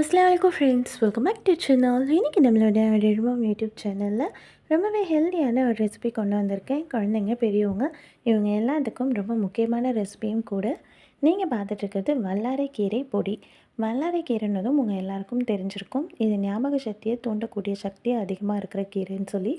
അസ്സാം വലൈക്കും friends. Welcome back to channel. എനിക്ക് നമ്മളുടെ യൂട്യൂബ് ചാനലിൽ ரொம்பவே ஹெல்த்தியான ஒரு ரெசிபி கொண்டு வந்திருக்கேன். குழந்தைங்க பெரியவங்க இவங்க எல்லாத்துக்கும் ரொம்ப முக்கியமான ரெசிபியும் கூட. நீங்கள் பார்த்துட்ருக்கிறது வல்லாரை கீரை பொடி. வல்லாரை கீரைன்னதும் உங்கள் எல்லாருக்கும் தெரிஞ்சிருக்கும். இது ஞாபக சக்தியை தூண்டக்கூடிய சக்தி அதிகமாக இருக்கிற கீரைன்னு சொல்லி.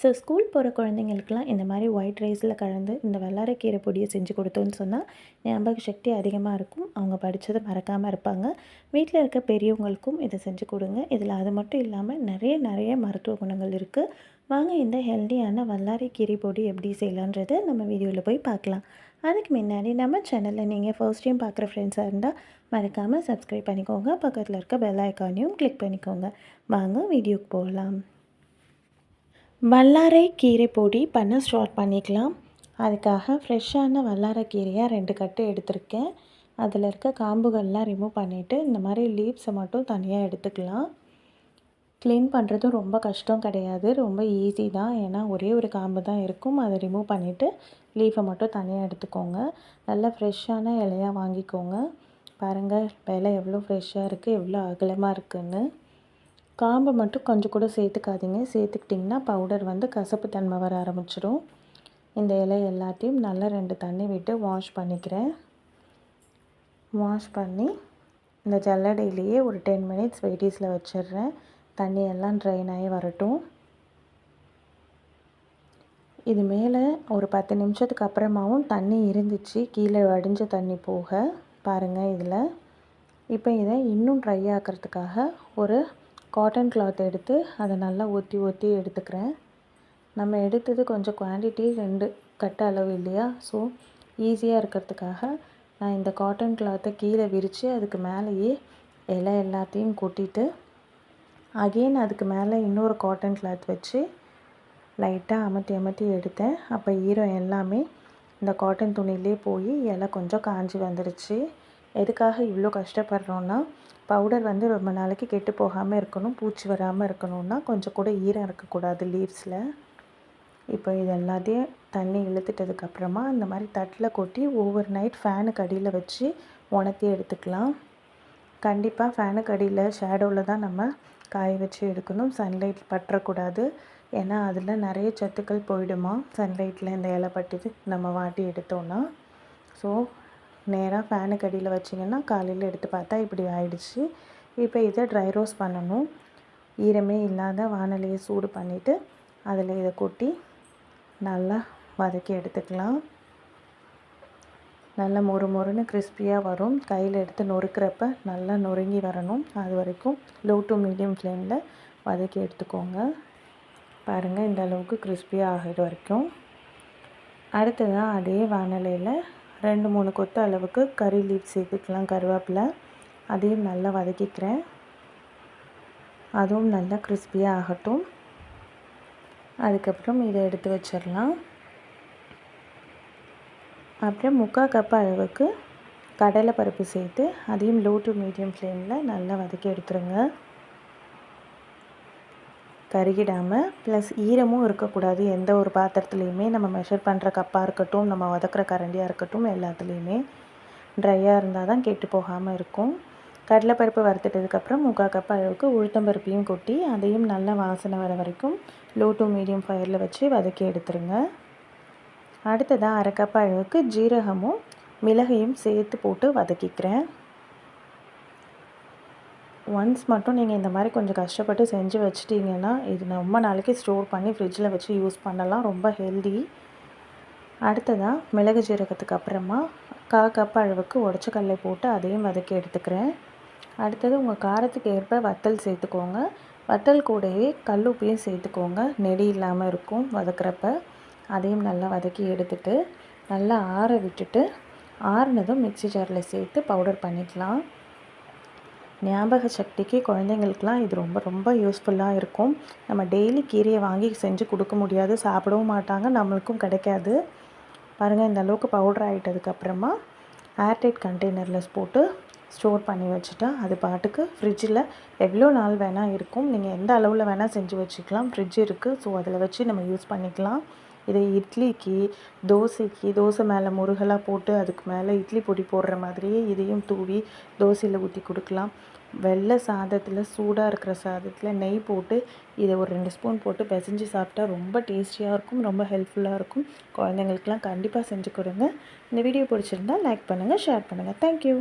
ஸோ ஸ்கூல் போகிற குழந்தைங்களுக்குலாம் இந்த மாதிரி ஒயிட் ரைஸில் கலந்து இந்த வல்லாரைக்கீரை பொடியை செஞ்சு கொடுத்தோன்னு சொன்னால் ஞாபக சக்தி அதிகமாக இருக்கும். அவங்க படித்ததை மறக்காமல் இருப்பாங்க. வீட்டில் இருக்க பெரியவங்களுக்கும் இதை செஞ்சு கொடுங்க. இதில் அது மட்டும் இல்லாமல் நிறைய நிறைய மருத்துவ குணங்கள் இருக்குது வாங்க இந்த ஹெல்த்தியான வல்லாரைக்கீரை பொடி எப்படி செய்யலான்றதை நம்ம வீடியோவில் போய் பார்க்கலாம். அதுக்கு முன்னாடி நம்ம சேனலில் நீங்கள் ஃபர்ஸ்ட் டைம் பார்க்குற ஃப்ரெண்ட்ஸாக இருந்தால் மறக்காமல் சப்ஸ்கிரைப் பண்ணிக்கோங்க. பக்கத்தில் இருக்க பெல் ஐக்கானையும் கிளிக் பண்ணிக்கோங்க. வாங்க வீடியோக்கு போகலாம். வல்லாரை கீரை பொடி பண்ண ஸ்டார்ட் பண்ணிக்கலாம். அதுக்காக ஃப்ரெஷ்ஷான வல்லாரை கீரையாக ரெண்டு கட்டு எடுத்திருக்கேன். அதில் இருக்க காம்புகள்லாம் ரிமூவ் பண்ணிவிட்டு இந்த மாதிரி லீவ்ஸை மட்டும் தனியாக எடுத்துக்கலாம். க்ளீன் பண்ணுறதும் ரொம்ப கஷ்டம் கிடையாது. ரொம்ப ஈஸி தான். ஏன்னா ஒரே ஒரு காம்பு தான் இருக்கும். அதை ரிமூவ் பண்ணிவிட்டு லீஃபை மட்டும் தனியாக எடுத்துக்கோங்க. நல்லா ஃப்ரெஷ்ஷான இலையாக வாங்கிக்கோங்க. பாருங்கள் இலை எவ்வளோ ஃப்ரெஷ்ஷாக இருக்குது எவ்வளோ அகலமாக இருக்குதுன்னு காம்பை மட்டும் கொஞ்சம் கூட சேர்த்துக்காதீங்க. சேர்த்துக்கிட்டிங்கன்னா பவுடர் வந்து கசப்பு தன்மை வர ஆரம்பிச்சிடும் இந்த இலை எல்லாத்தையும் நல்லா ரெண்டு தண்ணி விட்டு வாஷ் பண்ணிக்கிறேன். வாஷ் பண்ணி இந்த ஜல்லடையிலேயே ஒரு டென் மினிட்ஸ் வெயிட்டீஸில் வச்சிடுறேன். தண்ணியெல்லாம் ட்ரைன் ஆகி வரட்டும். இது மேலே ஒரு பத்து நிமிஷத்துக்கு அப்புறமாவும் தண்ணி இருந்துச்சு. கீழே வடிஞ்ச தண்ணி போக பாருங்கள் இதில். இப்போ இதை இன்னும் ட்ரை ஆக்கிறதுக்காக ஒரு காட்டன் கிளாத் எடுத்து அதை நல்லா ஊற்றி ஊற்றி எடுத்துக்கிறேன். நம்ம எடுத்தது கொஞ்சம் குவான்டிட்டி ரெண்டு கட்ட அளவு இல்லையா? ஸோ ஈஸியாக இருக்கிறதுக்காக நான் இந்த காட்டன் கிளாத்தை கீழே விரித்து அதுக்கு மேலேயே இலை எல்லாத்தையும் கொட்டிட்டு அகெயின் அதுக்கு மேலே இன்னொரு காட்டன் கிளாத் வச்சு லைட்டாக அமர்த்தி அமர்த்தி எடுத்தேன். அப்போ ஈரம் எல்லாமே இந்த காட்டன் துணியிலே போய் இலை கொஞ்சம் காஞ்சி வந்துடுச்சு எதுக்காக இவ்வளோ கஷ்டப்படுறோன்னா பவுடர் வந்து ரொம்ப நாளைக்கு கெட்டு போகாமல் இருக்கணும் பூச்சி வராமல் இருக்கணும்னா கொஞ்சம் கூட ஈரம் இருக்கக்கூடாது லீவ்ஸில் இப்போ இது எல்லாத்தையும் தண்ணி இழுத்துட்டதுக்கப்புறமா இந்த மாதிரி தட்டில் கொட்டி ஓவர் நைட் ஃபேனுக்கு அடியில் வச்சு உணர்த்தி எடுத்துக்கலாம். கண்டிப்பாக ஃபேனுக்கு அடியில் ஷேடோவில் தான் நம்ம காய வச்சு எடுக்கணும். சன்லைட் பற்றக்கூடாது. ஏன்னா அதில் நிறைய சத்துக்கள் போயிடுமா? சன்லைட்டில் இந்த இலை பட்டு நம்ம வாட்டி எடுத்தோன்னா ஸோ நேராக ஃபேனுக்கு அடியில் வச்சிங்கன்னா காலையில் எடுத்து பார்த்தா இப்படி ஆயிடுச்சு. இப்போ இதை ட்ரை ரோஸ் பண்ணணும். ஈரமே இல்லாத வானலியை சூடு பண்ணிவிட்டு அதில் இதை கொட்டி நல்லா வதக்கி எடுத்துக்கலாம். நல்லா மொறு மொறுன்னு கிறிஸ்பியாக வரும். கையில் எடுத்து நொறுக்கிறப்ப நல்லா நொறுங்கி வரணும். அது வரைக்கும் லோ டு மீடியம் ஃப்ளேமில் வதக்கி எடுத்துக்கோங்க. பாருங்கள் இந்த அளவுக்கு கிறிஸ்பியாக ஆகிற வரைக்கும். அடுத்ததாக அதே வானலையில் ரெண்டு மூணு கொத்து அளவுக்கு கறி லீஃப் சேர்த்துக்கலாம் கருவேப்பிலை. அதையும் நல்லா வதக்கிக்கிறேன். அதுவும் நல்லா கிறிஸ்பியாக ஆகட்டும். அதுக்கப்புறம் இதை எடுத்து வச்சிடலாம். அப்புறம் முக்கால் கப் அளவுக்கு கடலை பருப்பு சேர்த்து அதையும் லோ டு மீடியம் ஃப்ளேமில் நல்லா வதக்கி எடுத்துருங்க. கருகிடாமல் ப்ளஸ் ஈரமும் இருக்கக்கூடாது. எந்த ஒரு பாத்திரத்துலேயுமே நம்ம மெஷர் பண்ணுற கப்பாக இருக்கட்டும் நம்ம வதக்கிற கரண்டியாக இருக்கட்டும் எல்லாத்துலேயுமே ட்ரையாக இருந்தால் தான் கெட்டு போகாமல் இருக்கும். கடலைப்பருப்பு வறுத்துட்டதுக்கப்புறம் முக்கால் கப் அளவுக்கு உளுத்தம்பருப்பையும் கொட்டி அதையும் நல்லா வாசனை வர வரைக்கும் லோ டு மீடியம் ஃபயரில் வச்சு வதக்கி எடுத்துருங்க. அடுத்ததாக அரை கப் அளவுக்கு ஜீரகமும் மிளகையும் சேர்த்து போட்டு வதக்கிக்கிறேன். ஒன்ஸ் மட்டும் நீங்கள் இந்த மாதிரி கொஞ்சம் கஷ்டப்பட்டு செஞ்சு வச்சிட்டிங்கன்னா இது ரொம்ப நாளைக்கு ஸ்டோர் பண்ணி ஃப்ரிட்ஜில் வச்சு யூஸ் பண்ணலாம் ரொம்ப ஹெல்தி அடுத்ததாக மிளகு ஜீரகத்துக்கு அப்புறமா கா கப் அளவுக்கு உடச்ச கடலை போட்டு அதையும் வதக்கி எடுத்துக்கிறேன். அடுத்தது உங்கள் காரத்துக்கு ஏற்ப வத்தல் சேர்த்துக்கோங்க. வத்தல் கூடவே கல் உப்பையும் சேர்த்துக்கோங்க. நெடி இல்லாமல் இருக்கும் வதக்கிறப்ப. அதையும் நல்லா வதக்கி எடுத்துட்டு நல்லா ஆற விட்டுட்டு ஆறுனதும் மிக்சி ஜாரில் சேர்த்து பவுடர் பண்ணிக்கலாம். ஞாபக சக்திக்கு குழந்தைங்களுக்குலாம் இது ரொம்ப ரொம்ப யூஸ்ஃபுல்லாக இருக்கும். நம்ம டெய்லி கீரையை வாங்கி செஞ்சு கொடுக்க முடியாது சாப்பிடவும் மாட்டாங்க நம்மளுக்கும் கிடைக்காது. பாருங்கள் இந்த அளவுக்கு பவுடர் ஆகிட்டதுக்கப்புறமா ஏர்டைட் கண்டெய்னரில் போட்டு ஸ்டோர் பண்ணி வச்சுட்டா அது பாட்டுக்கு ஃப்ரிட்ஜில் எவ்வளோ நாள் வேணால் இருக்கும். நீங்கள் எந்த அளவில் வேணால் செஞ்சு வச்சுக்கலாம். ஃப்ரிட்ஜ் இருக்குது ஸோ அதில் வச்சு நம்ம யூஸ் பண்ணிக்கலாம். இதை இட்லிக்கு தோசைக்கு தோசை மேலே முருகலாக போட்டு அதுக்கு மேலே இட்லி பொடி போடுற மாதிரியே இதையும் தூவி தோசையில் ஊற்றி கொடுக்கலாம். வெள்ளை சாதத்தில் சூடாக இருக்கிற சாதத்தில் நெய் போட்டு இதை ஒரு ரெண்டு ஸ்பூன் போட்டு பிசைஞ்சு சாப்பிட்டா ரொம்ப டேஸ்டியாக இருக்கும் ரொம்ப ஹெல்ப்ஃபுல்லாக இருக்கும். குழந்தைங்களுக்குலாம் கண்டிப்பாக செஞ்சு கொடுங்க. இந்த வீடியோ பிடிச்சிருந்தா லைக் பண்ணுங்கள் ஷேர் பண்ணுங்கள் தேங்க்யூ.